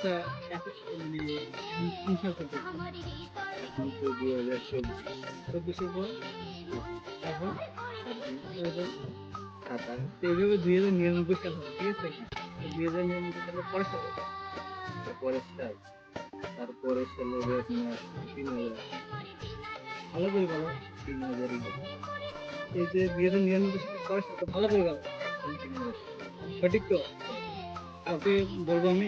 মানে করতে দুই হাজার চব্বিশ চব্বিশের পর তারপর সাতাশ এইভাবে দুই হাজার নিরানব্বই সাল হবে ঠিক আছে? দুই হাজার নিরানব্বই সালের পরে সাল। তারপরে সাল। তারপরে সালে হবে আপনার তিন হাজার। ভালো করে বলো। তিন হাজারই হবে। এই যে দুই হাজার নিরানব্বই সালের পরে সাল ভালো করে হাজার। সঠিক তো? কাউকে বলব আমি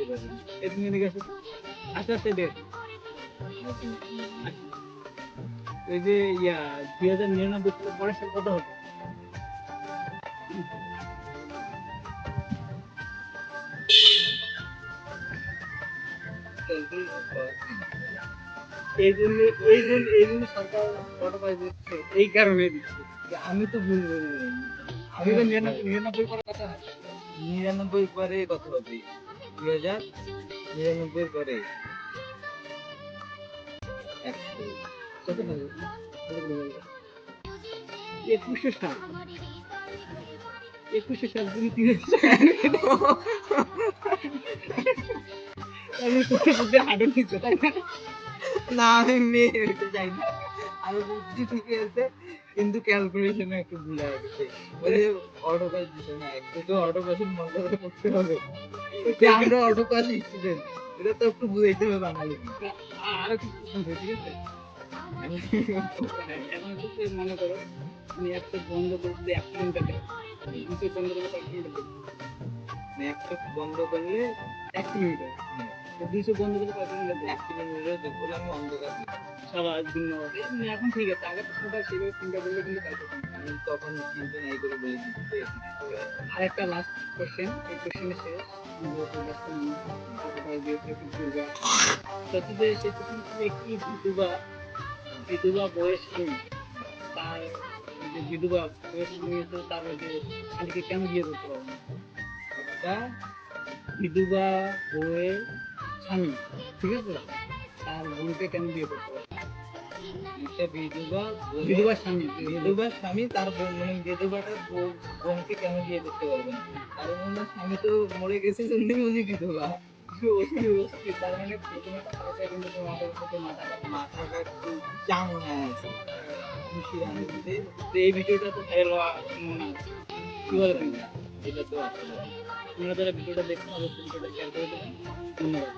পারি আস্তে আস্তে দেখ এই যে ইয়া, দুই হাজার নিরানব্বই সালের পরের সাল কত হবে? এই কারণে দিচ্ছে। আমি তো ভুল। দুই হাজার নিরানব্বই পরে কত হয় নিরানব্বই পরে কত হবে? দুই হাজার নিরানব্বই পরে। একশো। কত হবে? কত করে বলব? একুশে সাল একুশে সাল তুমি তিন তাহলে তোমার বুদ্ধি হাঁটুর নিচে তাই না, আমি মেয়েদেরকে যাই না। আর বুদ্ধি ঠিকই আছে। কিন্তু ক্যালকুলেশনে একটু ভুল গেছে ওই যে অটো পাস দিতে না একটু তো অটো পাসের মজা করতে হবে। আমরা অটো পাস স্টুডেন্ট এটা তো একটু বুঝাইতে হবে বাঙালি। আরও ঠিক আছে? এখন হচ্ছে মনে করো তুমি একটা বন্ধ করে যদি এক দুটো বন্ধ করে এক একটা বন্ধ করলে এক কিলোমিটার দুইশো বন্ধ করে কয় কিলোমিটার দেবে এক দেখব আমি অন্ধকার। সবার জন্য এমনি এখন ঠিক আছে আগে তো চিন্তা সেভাবে চিন্তা করলে কিন্তু আমি তখন চিন্তা নাই করে বলে আর একটা লাস্ট কোশ্চেন এই কোশ্চেনের শেষ। দুর্গা সত্যি সেই কি বিধবা বিধবা বয়স তার যে বিধবা বয়স আছে তার যে স্বামীকে কেন বিয়ে করতে পারবে না? বিধবা বউয়ের স্বামী ঠিক আছে? তার বোনকে কেন বিয়ে করতে বিধবা বলে- বিধবা স্বামী তার মানে বিধবাটার বউ- বোনকে কেন বিয়ে করতে পারবে না? কারণ ওনার স্বামী তো মরে গেছে জন্যই উনি বিধবা। তার মানে প্রথমে কিন্তু মাথাটা একটু চাং হয়ে আছে। এই ভিডিওটা তো ভাইরাল মনে হচ্ছে কি বলে এটা তো আসলে যারা ভিডিওটা দেখছ অবশ্যই ভিডিওটা শেয়ার করে দেবেন ধন্যবাদ।